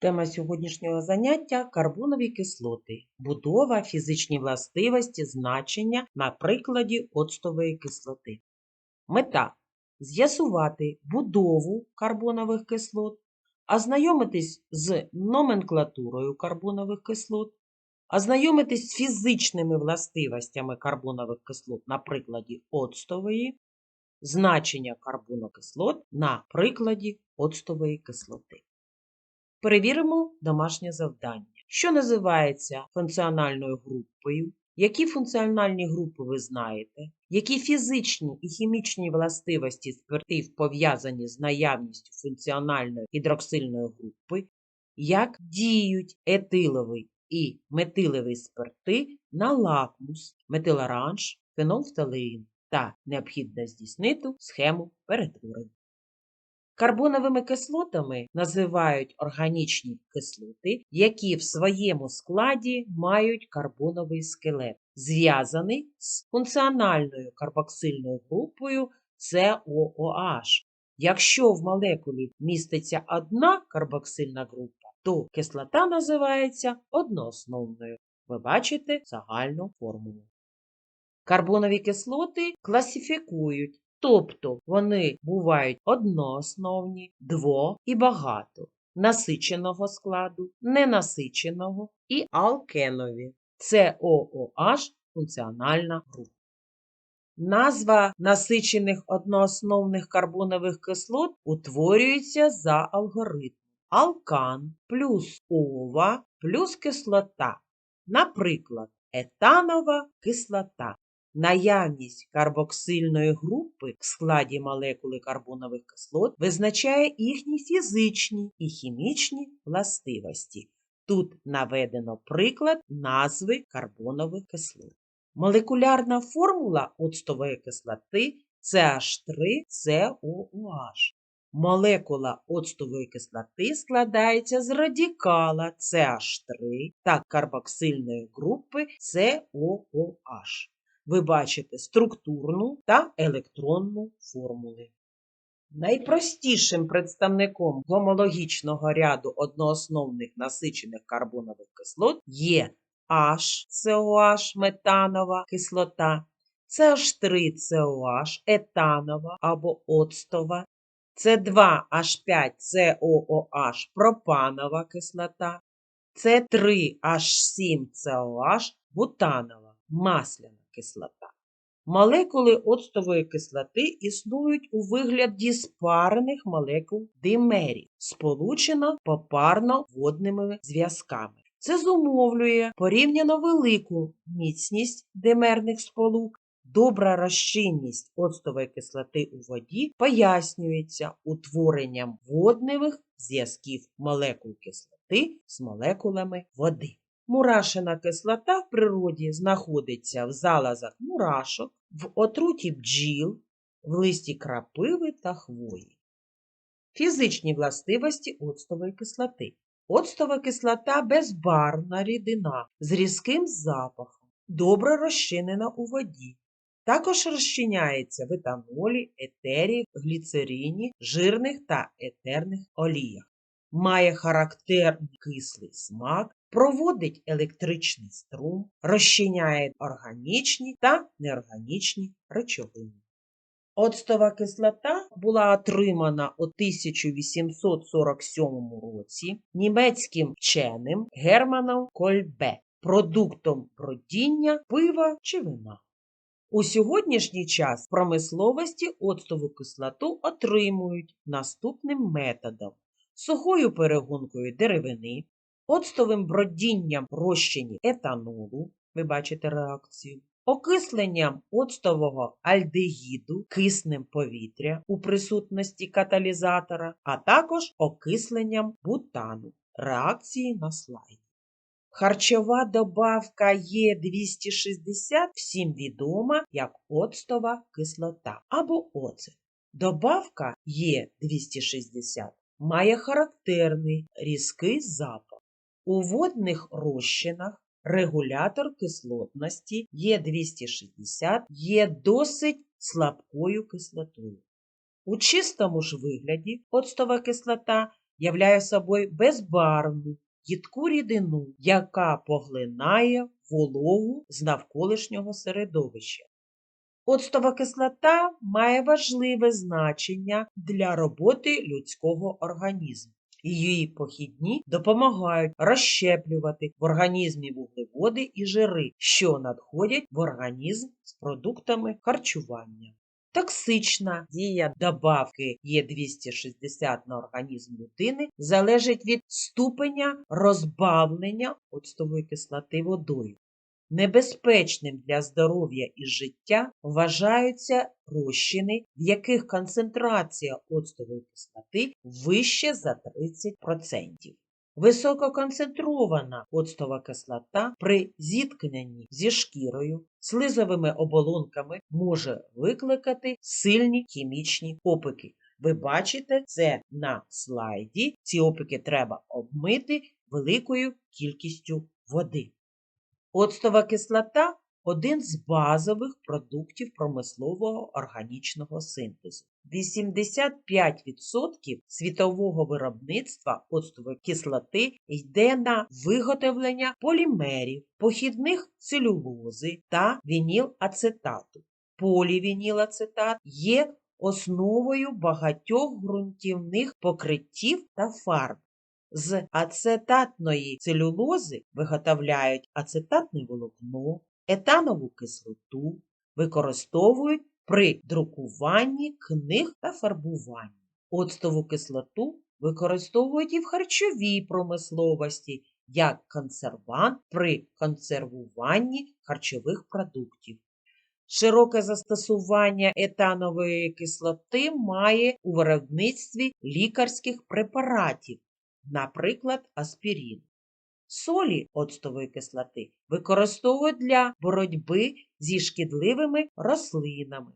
Тема сьогоднішнього заняття карбонові кислоти, будова, фізичні властивості, значення на прикладі оцтової кислоти. Мета з'ясувати будову карбонових кислот, ознайомитись з номенклатурою карбонових кислот, ознайомитись з фізичними властивостями карбонових кислот на прикладі оцтової, значення карбонокислот на прикладі оцтової кислоти. Перевіримо домашнє завдання. Що називається функціональною групою? Які функціональні групи ви знаєте? Які фізичні і хімічні властивості спиртів пов'язані з наявністю функціональної гідроксильної групи? Як діють етиловий і метиловий спирти на лакмус, метилоранж, фенолфталеїн та необхідно здійснити схему перетворення. Карбоновими кислотами називають органічні кислоти, які в своєму складі мають карбоновий скелет, зв'язаний з функціональною карбоксильною групою COOH. Якщо в молекулі міститься одна карбоксильна група, то кислота називається одноосновною. Ви бачите загальну формулу. Карбонові кислоти класифікують Тобто вони бувають одноосновні, дво і багато, насиченого складу, ненасиченого і алкенові. Це ООH функціональна група. Назва насичених одноосновних карбонових кислот утворюється за алгоритмом алкан плюс ова плюс кислота. Наприклад, етанова кислота. Наявність карбоксильної групи в складі молекули карбонових кислот визначає їхні фізичні і хімічні властивості. Тут наведено приклад назви карбонових кислот. Молекулярна формула оцтової кислоти CH3COOH. Молекула оцтової кислоти складається з радикала CH3 та карбоксильної групи COOH ви бачите структурну та електронну формули. Найпростішим представником гомологічного ряду одноосновних насичених карбонових кислот є HCOH метанова кислота, CH3COH етанова або оцтова, С2H5COOH пропанова кислота, С3H7COH бутанова масляна кислота. Молекули оцтової кислоти існують у вигляді спарених молекул димерів, сполучено попарно водними зв'язками. Це зумовлює порівняно велику міцність димерних сполук. Добра розчинність оцтової кислоти у воді пояснюється утворенням водневих зв'язків молекул кислоти з молекулами води. Мурашина кислота в природі знаходиться в залозах мурашок, в отруті бджіл, в листі крапиви та хвої. Фізичні властивості оцтової кислоти. Оцтова кислота безбарвна рідина з різким запахом, добре розчинена у воді. Також розчиняється в етанолі, етері, гліцерині, жирних та етерних оліях. Має характерний кислий смак, проводить електричний струм, розчиняє органічні та неорганічні речовини. Оцтова кислота була отримана у 1847 році німецьким вченим Германом Кольбе, продуктом бродіння пива чи вина. У сьогоднішній час промисловості оцтову кислоту отримують наступним методом сухою перегонкою деревини, оцтовим бродінням розчині етанолу, ви бачите реакцію, окисленням оцтового альдегіду киснем повітря у присутності каталізатора, а також окисленням бутану реакції на слайді. Харчова добавка Е260 всім відома як оцтова кислота або оцет. Добавка Е260 має характерний різкий запах. У водних розчинах регулятор кислотності Е260 є досить слабкою кислотою. У чистому ж вигляді оцтова кислота являє собою безбарвну, їдку рідину, яка поглинає вологу з навколишнього середовища. Оцтова кислота має важливе значення для роботи людського організму. Її похідні допомагають розщеплювати в організмі вуглеводи і жири, що надходять в організм з продуктами харчування. Токсична дія добавки Е260 на організм людини залежить від ступеня розбавлення оцтової кислоти водою. Небезпечним для здоров'я і життя вважаються розчини, в яких концентрація оцтової кислоти вище за 30%. Висококонцентрована оцтова кислота при зіткненні зі шкірою, слизовими оболонками може викликати сильні хімічні опіки. Ви бачите це на слайді. Ці опіки треба обмити великою кількістю води. Оцтова кислота один з базових продуктів промислового органічного синтезу. 85% світового виробництва оцтової кислоти йде на виготовлення полімерів, похідних целюлози та вінілацетату. Полівінілацетат є основою багатьох ґрунтівних покриттів та фарб. З ацетатної целюлози виготовляють ацетатне волокно, етанову кислоту, використовують при друкуванні книг та фарбуванні. Оцтову кислоту використовують і в харчовій промисловості як консервант при консервуванні харчових продуктів. Широке застосування етанової кислоти має у виробництві лікарських препаратів, наприклад, аспірин. Солі оцтової кислоти використовують для боротьби зі шкідливими рослинами.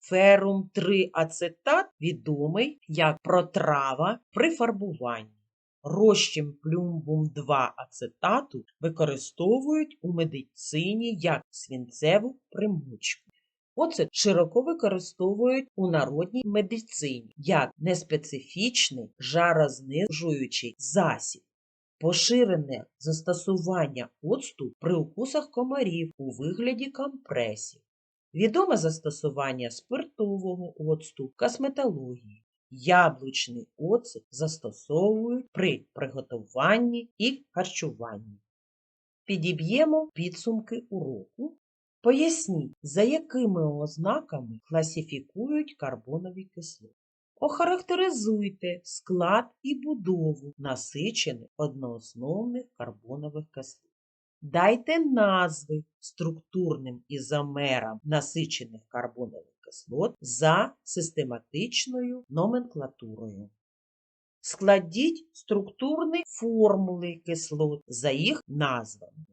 Ферум 3 ацетат відомий як протрава при фарбуванні. Розчин плюмбум 2 ацетату використовують у медицині як свінцеву примочку. Оцет широко використовують у народній медицині як неспецифічний жарознижуючий засіб. Поширене застосування оцту при укусах комарів у вигляді компресів. Відоме застосування спиртового оцту косметології. Яблучний оцет застосовують при приготуванні і харчуванні. Підіб'ємо підсумки уроку. Поясніть, за якими ознаками класифікують карбонові кислоти. Охарактеризуйте склад і будову насичених одноосновних карбонових кислот. Дайте назви структурним ізомерам насичених карбонових кислот за систематичною номенклатурою. Складіть структурні формули кислот за їх назвами.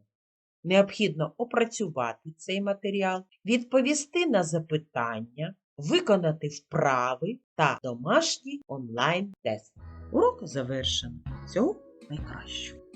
Необхідно опрацювати цей матеріал, відповісти на запитання, виконати вправи та домашній онлайн-тест. Урок завершено. Всього найкращого!